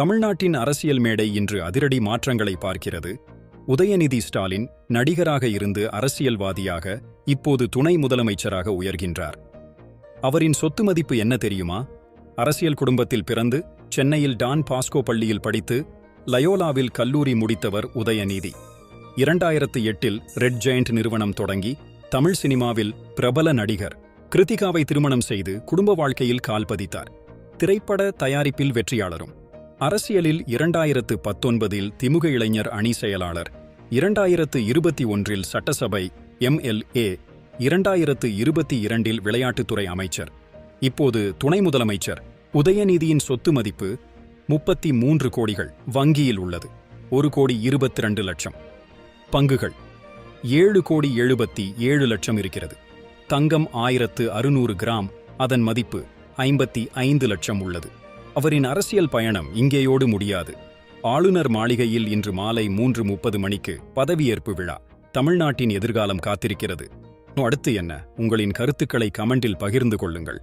தமிழ்நாட்டின் அரசியல் மேடை இன்று அதிரடி மாற்றங்களை பார்க்கிறது. உதயநிதி ஸ்டாலின் நடிகராக இருந்து அரசியல்வாதியாக இப்போது துணை முதலமைச்சராக உயர்கின்றார். அவரின் சொத்து மதிப்பு என்ன தெரியுமா? அரசியல் குடும்பத்தில் பிறந்து சென்னையில் டான் பாஸ்கோ பள்ளியில் படித்து லயோலாவில் கல்லூரி முடித்தவர் உதயநிதி. இரண்டாயிரத்து எட்டில் ரெட் ஜெயண்ட் நிறுவனம் தொடங்கி தமிழ் சினிமாவில் பிரபல நடிகர் கிருத்திகாவை திருமணம் செய்து குடும்ப வாழ்க்கையில் கால் பதித்தார். திரைப்பட தயாரிப்பில் வெற்றியாளரும். அரசியலில் இரண்டாயிரத்து பத்தொன்பதில் திமுக இளைஞர் அணி செயலாளர் இரண்டாயிரத்து இருபத்தி ஒன்றில் சட்டசபை எம்எல்ஏ இரண்டாயிரத்து இருபத்தி இரண்டில் விளையாட்டுத்துறை அமைச்சர் இப்போது துணை முதலமைச்சர் உதயநிதியின் சொத்து மதிப்பு முப்பத்தி மூன்று கோடிகள் வங்கியில் உள்ளது ஒரு கோடி இருபத்தி ரெண்டு லட்சம். பங்குகள் ஏழு கோடி எழுபத்தி ஏழு லட்சம் இருக்கிறது. தங்கம் ஆயிரத்து அறுநூறு கிராம் அதன் மதிப்பு ஐம்பத்தி ஐந்து லட்சம் உள்ளது. அவரின் அரசியல் பயணம் இங்கேயோடு முடியாது. ஆளுநர் மாளிகையில் இன்று மாலை மூன்று முப்பது மணிக்கு பதவியேற்பு விழா. தமிழ்நாட்டின் எதிர்காலம் காத்திருக்கிறது. அடுத்து என்ன? உங்களின் கருத்துக்களை கமெண்டில் பகிர்ந்து கொள்ளுங்கள்.